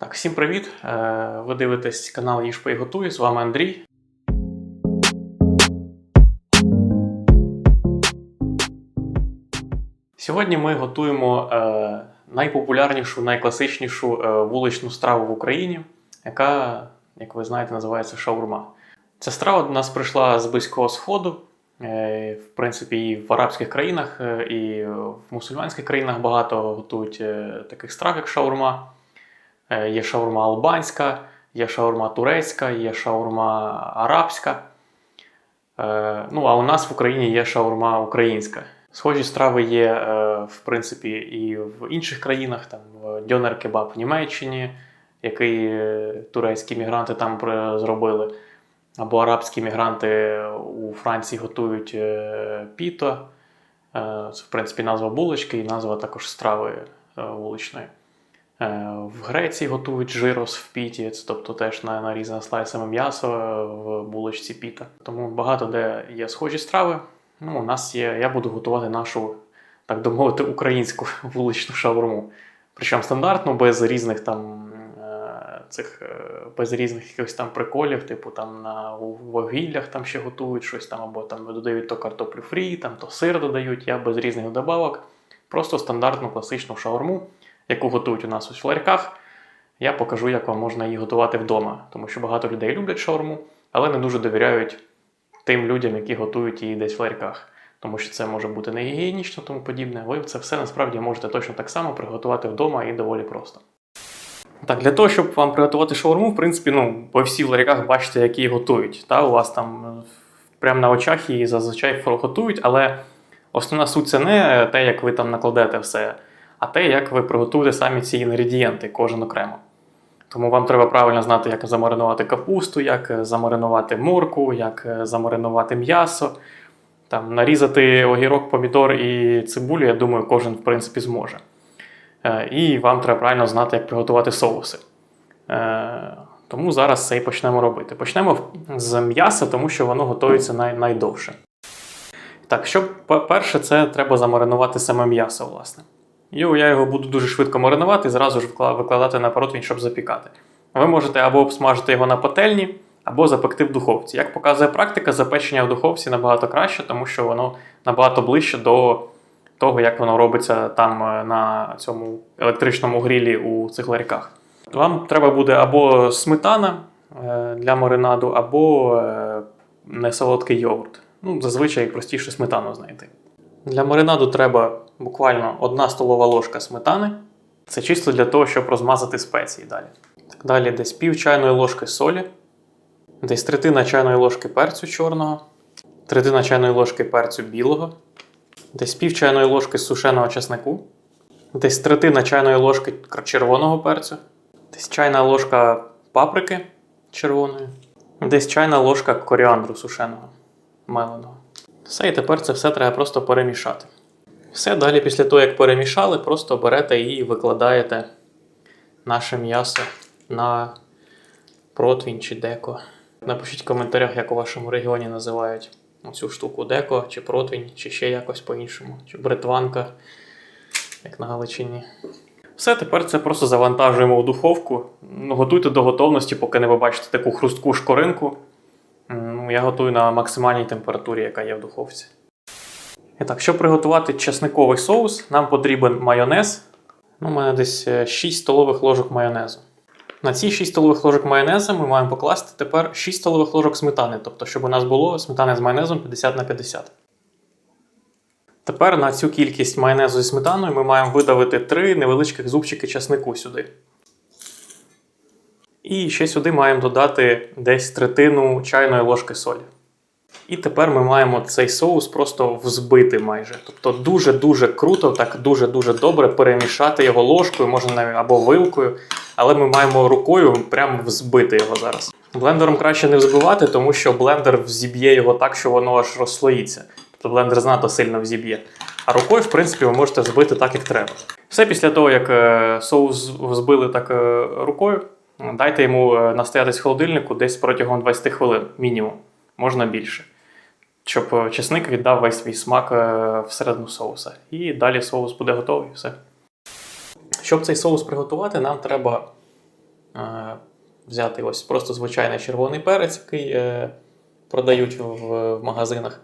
Так, всім привіт! Е, Ви дивитесь канал Їж Пий Готуй. З вами Андрій. Сьогодні ми готуємо е, найпопулярнішу, найкласичнішу е, вуличну страву в Україні, яка, як ви знаєте, називається шаурма. Ця страва до нас прийшла з Близького Сходу. В принципі, і в арабських країнах, і в мусульманських країнах багато готують таких страв, як шаурма. Е, Є шаурма албанська, є шаурма турецька, є шаурма арабська. Е, Ну, а у нас в Україні є шаурма українська. Схожі страви є, е, в принципі, і в інших країнах, там дьонер кебаб в Німеччині, який турецькі мігранти там зробили. Або арабські мігранти у Франції готують піто. Це, в принципі, назва булочки і назва також страви вуличної. Е, В Греції готують жирос в піті, тобто теж на- нарізане слайсами м'ясо е, в булочці піта. Тому багато де є схожі страви. Ну, у нас є, я буду готувати нашу, так би мовити, українську вуличну шаурму. Причому стандартну, без різних там е, цих без різних якихось там приколів, типу там на вугіллях там ще готують щось там, або там додають то картоплю фрі, там то сир додають. Я без різних добавок. Просто стандартну класичну шаурму, яку готують у нас у ларьках. Я покажу, як вам можна її готувати вдома, тому що багато людей люблять шаурму, але не дуже довіряють тим людям, які готують її десь в ларьках. Тому що це може бути не гігієнічно, тому подібне. Ви це все насправді можете точно так само приготувати вдома і доволі просто. Так, для того, щоб вам приготувати шаурму, в принципі, ну, ви всі в ларьках бачите, як її готують. Та? У вас там е, прямо на очах її зазвичай готують, але основна суть це не те, як ви там накладете все, а те, як ви приготуєте самі ці інгредієнти, кожен окремо. Тому вам треба правильно знати, як замаринувати капусту, як е, замаринувати морку, як е, замаринувати м'ясо. Там, нарізати огірок, помідор і цибулю, я думаю, кожен в принципі зможе. Е, І вам треба правильно знати, як приготувати соуси. Тому зараз це і почнемо робити. Почнемо з м'яса, тому що воно готується най- найдовше. Так, що перше, це треба замаринувати саме м'ясо, власне. І я його буду дуже швидко маринувати і зразу ж викладати на противень, щоб запікати. Ви можете або обсмажити його на пательні, або запекти в духовці. Як показує практика, запечення в духовці набагато краще, тому що воно набагато ближче до того, як воно робиться там е, на цьому електричному грілі у цих ларьках. Вам треба буде або сметана е, для маринаду, або е, несолодкий йогурт. Ну, зазвичай простіше сметану знайти. Для маринаду треба буквально одна столова ложка сметани. Це чисто для того, щоб розмазати спеції далі. Так, далі десь пів чайної ложки солі, десь третина чайної ложки перцю чорного, третина чайної ложки перцю білого, десь пів чайної ложки сушеного чеснику, десь третина чайної ложки червоного перцю, десь чайна ложка паприки червоної, десь чайна ложка коріандру сушеного, меленого. Все, і тепер це все треба просто перемішати. Все, далі після того, як перемішали, просто берете і викладаєте наше м'ясо на противень чи деко. Напишіть в коментарях, як у вашому регіоні називають цю штуку деко, чи противень, чи ще якось по-іншому, чи бритванка, як на Галичині. Все, тепер це просто завантажуємо в духовку. Ну, готуйте до готовності, поки не побачите таку хрустку шкоринку. Я готую на максимальній температурі, яка є в духовці. І так, щоб приготувати чесниковий соус, нам потрібен майонез. Ну, у мене десь е, 6 столових ложок майонезу. На ці 6 столових ложок майонезу ми маємо покласти тепер 6 столових ложок сметани, тобто, щоб у нас було сметани з майонезом 50 на 50. Тепер на цю кількість майонезу зі сметаною ми маємо видавити 3 невеличких зубчики чеснику сюди. І ще сюди маємо додати десь третину чайної ложки солі. І тепер ми маємо цей соус просто взбити майже. Тобто дуже-дуже круто, так дуже-дуже добре перемішати його ложкою, можна навіть або вилкою, але ми маємо рукою прямо взбити його зараз. Блендером краще не взбивати, тому що блендер взіб'є його так, що воно аж розслоїться. Тобто блендер знато сильно взіб'є. А рукою, в принципі, ви можете збити так, як треба. Все після того, як е, соус взбили так е, рукою, дайте йому е, настоятись в холодильнику десь протягом 20 хвилин, мінімум, можна більше. Щоб е, чесник віддав весь свій смак е, всередину соуса. І далі соус буде готовий. Все. Щоб цей соус приготувати, нам треба е, взяти ось просто звичайний червоний перець, який е, продають в, в магазинах.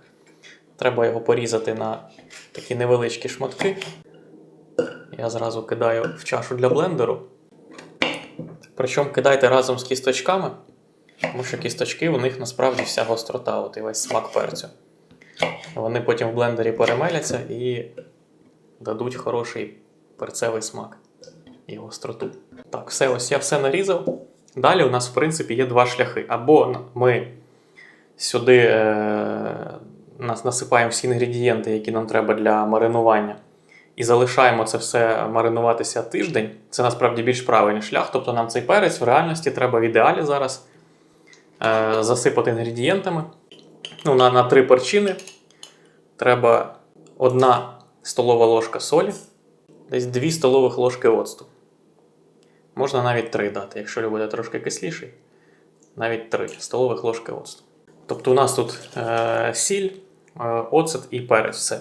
Треба його порізати на такі невеличкі шматки. Я зразу кидаю в чашу для блендеру. Причому кидайте разом з кісточками, тому що кісточки у них насправді вся гострота, от і весь смак перцю. Вони потім в блендері перемеляться і дадуть хороший перцевий смак і гостроту. Так, все, ось я все нарізав. Далі у нас, в принципі, є два шляхи. Або ми сюди е, нас насипаємо всі інгредієнти, які нам треба для маринування, і залишаємо це все маринуватися тиждень. Це насправді більш правильний шлях. Тобто нам цей перець в реальності треба в ідеалі зараз е, засипати інгредієнтами. Ну, на, на три перчини треба одна столова ложка солі, десь 2 столових ложки оцту. Можна навіть 3 дати, якщо любите трошки кисліший. Навіть 3 столових ложки оцту. Тобто у нас тут е, сіль, е, оцет і перець. Все.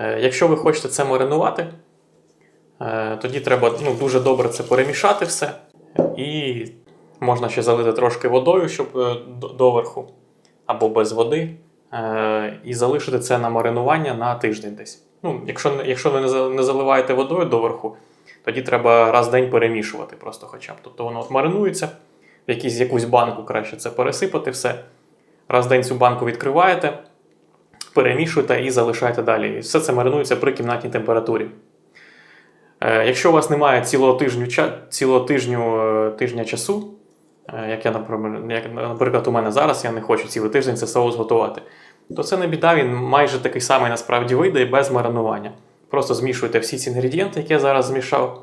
Е, якщо ви хочете це маринувати, е, тоді треба ну, дуже добре це перемішати все. І можна ще залити трошки водою, щоб е, до- доверху, або без води. І залишити це на маринування на тиждень десь. Ну, якщо, якщо ви не заливаєте водою доверху, тоді треба раз в день перемішувати просто хоча б. Тобто воно от маринується, в якісь, якусь банку краще це пересипати все. Раз в день цю банку відкриваєте, перемішуєте і залишаєте далі. І все це маринується при кімнатній температурі. Е, якщо у вас немає цілого тижню, цілого тижню, е, тижня часу, е, як я, наприклад, у мене зараз, я не хочу цілий тиждень це соус готувати, то це не біда, він майже такий самий насправді вийде і без маринування. Просто змішуєте всі ці інгредієнти, які я зараз змішав,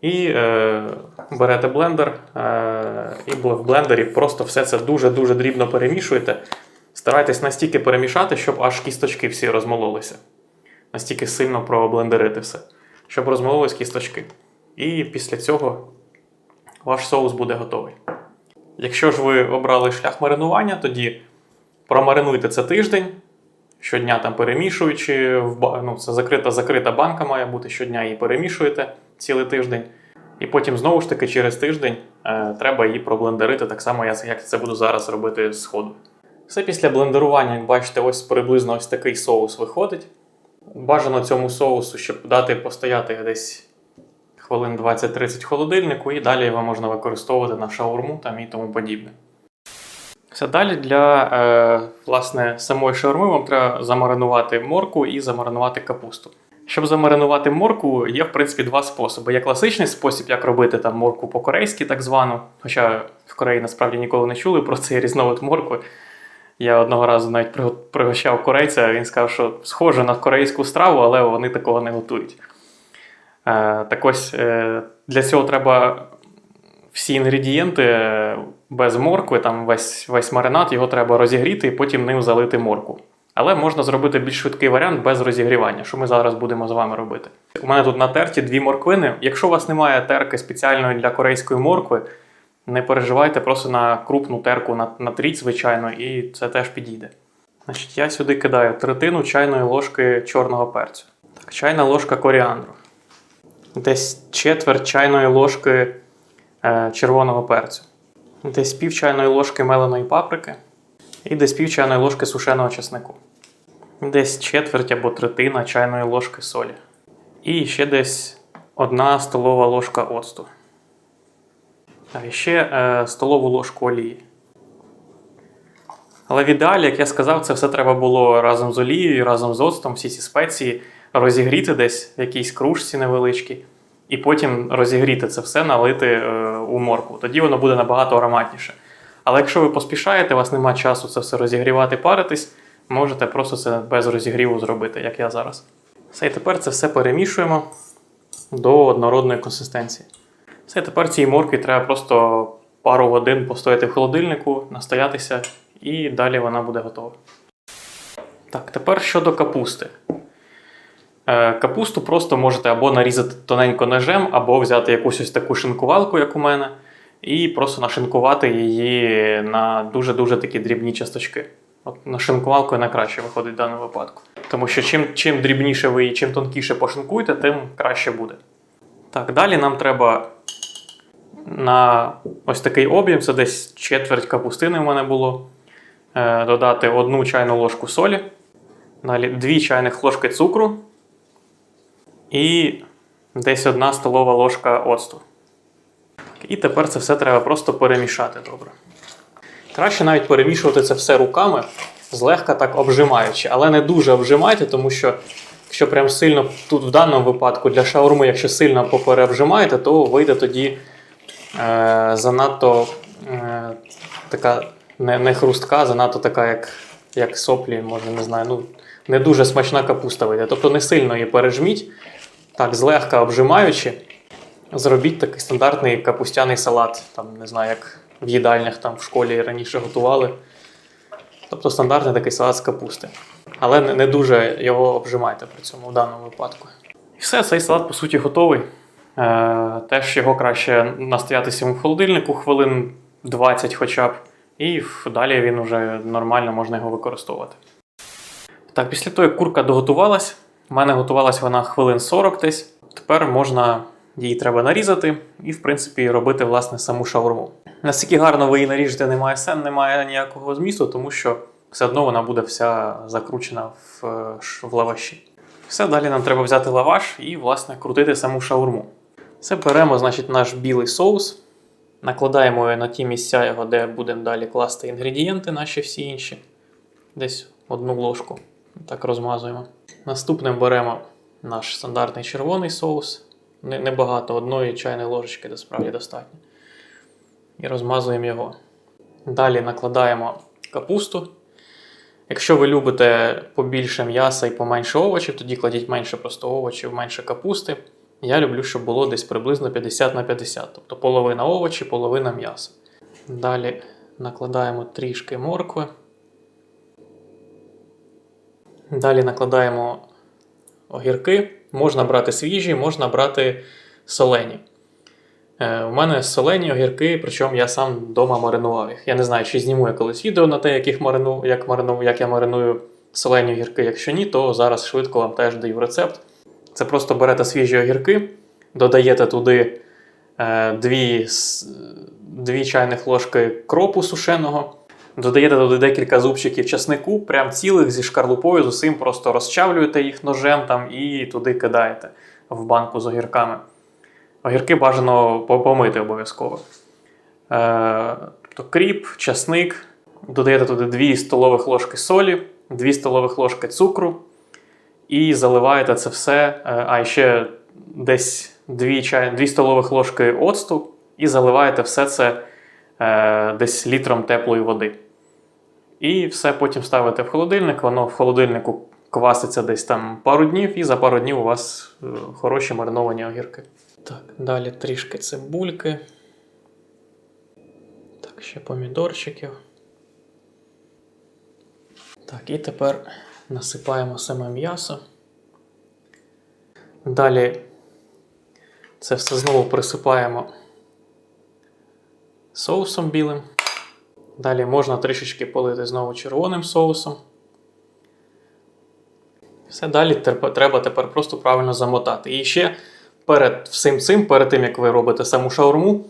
і е, берете блендер, е, і в блендері просто все це дуже-дуже дрібно перемішуєте. Старайтесь настільки перемішати, щоб аж кісточки всі розмололися. Настільки сильно проблендерити все, щоб розмололись кісточки. І після цього ваш соус буде готовий. Якщо ж ви обрали шлях маринування, тоді промаринуйте це тиждень, щодня там перемішуючи, ну, це закрита закрита банка має бути, щодня її перемішуєте цілий тиждень. І потім знову ж таки через тиждень е, треба її проблендерити, так само, як це буду зараз робити з ходу. Все після блендерування, як бачите, ось приблизно ось такий соус виходить. Бажано цьому соусу, щоб дати постояти десь хвилин 20-30 в холодильнику, і далі його можна використовувати на шаурму там і тому подібне. Все далі для е, власне, самої шаурми вам треба замаринувати морку і замаринувати капусту. Щоб замаринувати морку, є в принципі два способи. Є класичний спосіб, як робити там морку по-корейськи, так звану. Хоча в Кореї насправді ніколи не чули про цей різновид моркви. Я одного разу навіть пригощав корейця, він сказав, що схоже на корейську страву, але вони такого не готують. Е, так ось е, для цього треба всі інгредієнти е, без моркви, там весь, весь маринад, його треба розігріти і потім ним залити морку. Але можна зробити більш швидкий варіант без розігрівання, що ми зараз будемо з вами робити. У мене тут натерті дві морквини. Якщо у вас немає терки спеціальної для корейської моркви, не переживайте, просто на крупну терку на- натріть, звичайно, і це теж підійде. Значить, я сюди кидаю третину чайної ложки чорного перцю. Так, чайна ложка коріандру. Десь четверть чайної ложки е, червоного перцю. Десь пів чайної ложки меленої паприки. І десь пів чайної ложки сушеного чеснику. Десь четверть або третина чайної ложки солі. І ще десь одна столова ложка оцту. А ще е, столову ложку олії. Але в ідеалі, як я сказав, це все треба було разом з олією, разом з оцтом, всі ці спеції розігріти десь в якійсь кружці невеличкій, і потім розігріти це все, налити е, у моркву. Тоді воно буде набагато ароматніше. Але якщо ви поспішаєте, у вас немає часу це все розігрівати, паритись, можете просто це без розігріву зробити, як я зараз. Все, і тепер це все перемішуємо до однородної консистенції. Все, тепер цій треба просто пару годин постояти в холодильнику, настоятися, і далі вона буде готова. Так, тепер щодо капусти. Е, Капусту просто можете або нарізати тоненько ножем, або взяти якусь ось таку шинкувалку, як у мене, і просто нашинкувати її на дуже-дуже такі дрібні часточки. От нашинкувалкою найкраще виходить в даному випадку. Тому що чим, чим дрібніше ви її, чим тонкіше пошинкуєте, тим краще буде. Так, далі нам треба на ось такий об'єм, це десь четверть капустини в мене було. Е, Додати одну чайну ложку солі, далі 2 чайних ложки цукру і десь одна столова ложка оцту. І тепер це все треба просто перемішати добре. Краще навіть перемішувати це все руками, злегка так обжимаючи, але не дуже обжимайте, тому що якщо прям сильно тут в даному випадку для шаурми, якщо сильно попереобжимаєте, то вийде тоді занадто е, така не, не хрустка, занадто така, як, як соплі, може, не знаю. Ну, не дуже смачна капуста вийде. Тобто не сильно її пережміть, так, злегка обжимаючи, зробіть такий стандартний капустяний салат. Там, не знаю, як в їдальнях там в школі раніше готували. Тобто стандартний такий салат з капусти. Але не дуже його обжимайте при цьому в даному випадку. І все, цей салат по суті готовий. Е, теж його краще настоятися в холодильнику хвилин 20 хоча б. І далі він вже нормально можна його використовувати. Так, після того, як курка доготувалась, в мене готувалась вона хвилин 40 десь. Тепер можна її треба нарізати і, в принципі, робити власне саму шаурму. Наскільки гарно ви її наріжете, немає сен, немає ніякого змісту, тому що все одно вона буде вся закручена в, е, в лаваші. Все, далі нам треба взяти лаваш і, власне, крутити саму шаурму. Це беремо, значить, наш білий соус, накладаємо його на ті місця, його, де будемо далі класти інгредієнти, наші всі інші. Десь одну ложку. Так розмазуємо. Наступним беремо наш стандартний червоний соус. Небагато, одної чайної ложечки насправді достатньо. І розмазуємо його. Далі накладаємо капусту. Якщо ви любите побільше м'яса і поменше овочів, тоді кладіть менше просто овочів, менше капусти. Я люблю, щоб було десь приблизно 50 на 50, тобто половина овочі, половина м'яса. Далі накладаємо трішки моркви. Далі накладаємо огірки. Можна брати свіжі, можна брати солені. Е, у мене солені огірки, причому я сам вдома маринував їх. Я не знаю, чи зніму я колись відео на те, як, їх марину, як, марину, як я мариную солені огірки. Якщо ні, то зараз швидко вам теж даю рецепт. Це просто берете свіжі огірки, додаєте туди е, дві, с- дві чайних ложки кропу сушеного, додаєте туди декілька зубчиків часнику, прям цілих зі шкарлупою, з усім просто розчавлюєте їх ножем там і туди кидаєте в банку з огірками. Огірки бажано помити обов'язково. Е, тобто кріп, часник, додаєте туди 2 столових ложки солі, 2 столових ложки цукру і заливаєте це все. е, А ще десь 2, чай, 2 столових ложки оцту, і заливаєте все це е, десь літром теплої води. І все потім ставите в холодильник, воно в холодильнику кваситься десь там пару днів, і за пару днів у вас е, хороші мариновані огірки. Так, далі трішки цибульки. Так, ще помідорчиків. Так, і тепер насипаємо саме м'ясо. Далі це все знову присипаємо соусом білим. Далі можна трішечки полити знову червоним соусом. Все далі треба тепер просто правильно замотати. І ще перед всім цим, перед тим як ви робите саму шаурму,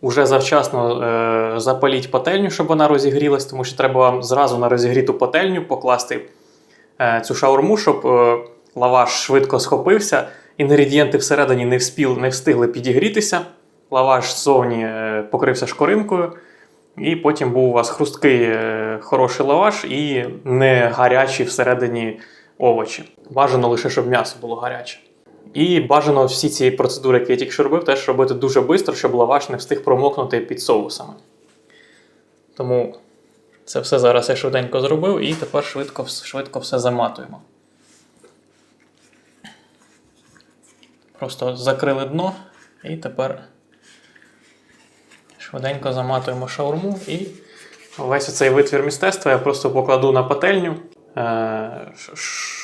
уже завчасно е, запаліть пательню, щоб вона розігрілась, тому що треба вам зразу на розігріту пательню покласти цю шаурму, щоб е, лаваш швидко схопився, інгредієнти всередині не, вспіл, не встигли підігрітися. Лаваш ззовні е, покрився шкоринкою, і потім був у вас хрусткий е, хороший лаваш і не гарячі всередині овочі. Бажано лише, щоб м'ясо було гаряче. І бажано всі ці процедури, які я тільки що робив, теж робити дуже швидко, щоб лаваш не встиг промокнути під соусами. Тому це все зараз я швиденько зробив і тепер швидко, швидко все заматуємо. Просто закрили дно і тепер швиденько заматуємо шаурму і весь цей витвір мистецтва я просто покладу на пательню. Е,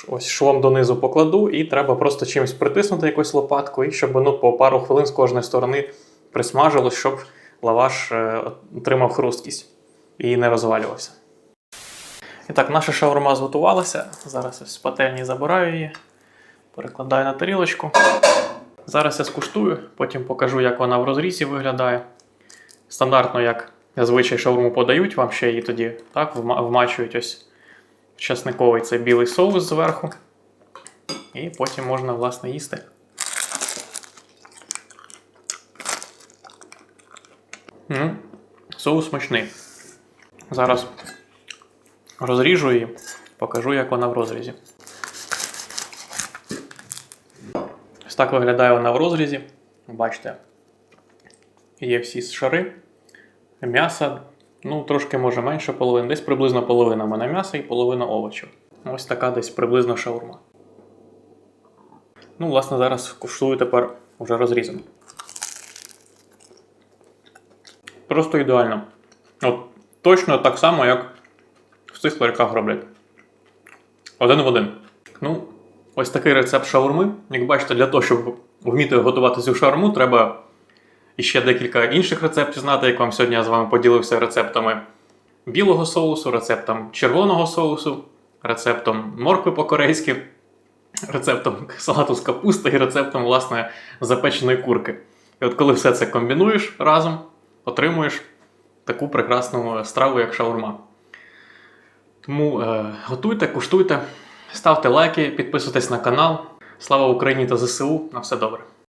ось швом донизу покладу, і треба просто чимось притиснути якусь лопатку, і щоб воно по пару хвилин з кожної сторони присмажилось, щоб лаваш е, отримав хрусткість і не розвалювався. І так, наша шаурма зготувалася. Зараз ось з пательні забираю її, перекладаю на тарілочку. Зараз я скуштую, потім покажу, як вона в розрізі виглядає. стандартно, як зазвичай шаурму подають, вам ще її тоді так, вмачують ось часниковий цей білий соус зверху. І потім можна, власне, їсти. М, Соус смачний. Зараз розріжу її, покажу, як вона в розрізі. Ось так виглядає вона в розрізі. Бачите, є всі шари. М'яса, ну, трошки може менше половини, десь приблизно половина в мене м'яса і половина овочів. Ось така десь приблизно шаурма. Ну, власне, зараз куштую тепер уже розрізано. Просто ідеально. От точно так само, як в цих ларьках роблять. Один в один. Ну, ось такий рецепт шаурми. Як бачите, для того, щоб вміти готувати цю шаурму, треба іще декілька інших рецептів знати, як вам сьогодні я з вами поділився рецептами білого соусу, рецептом червоного соусу, рецептом моркви по-корейськи, рецептом салату з капусти і рецептом, власне, запеченої курки. І от коли все це комбінуєш разом, отримуєш таку прекрасну страву, як шаурма. Тому е, готуйте, куштуйте, ставте лайки, підписуйтесь на канал. Слава Україні та ЗСУ! На все добре!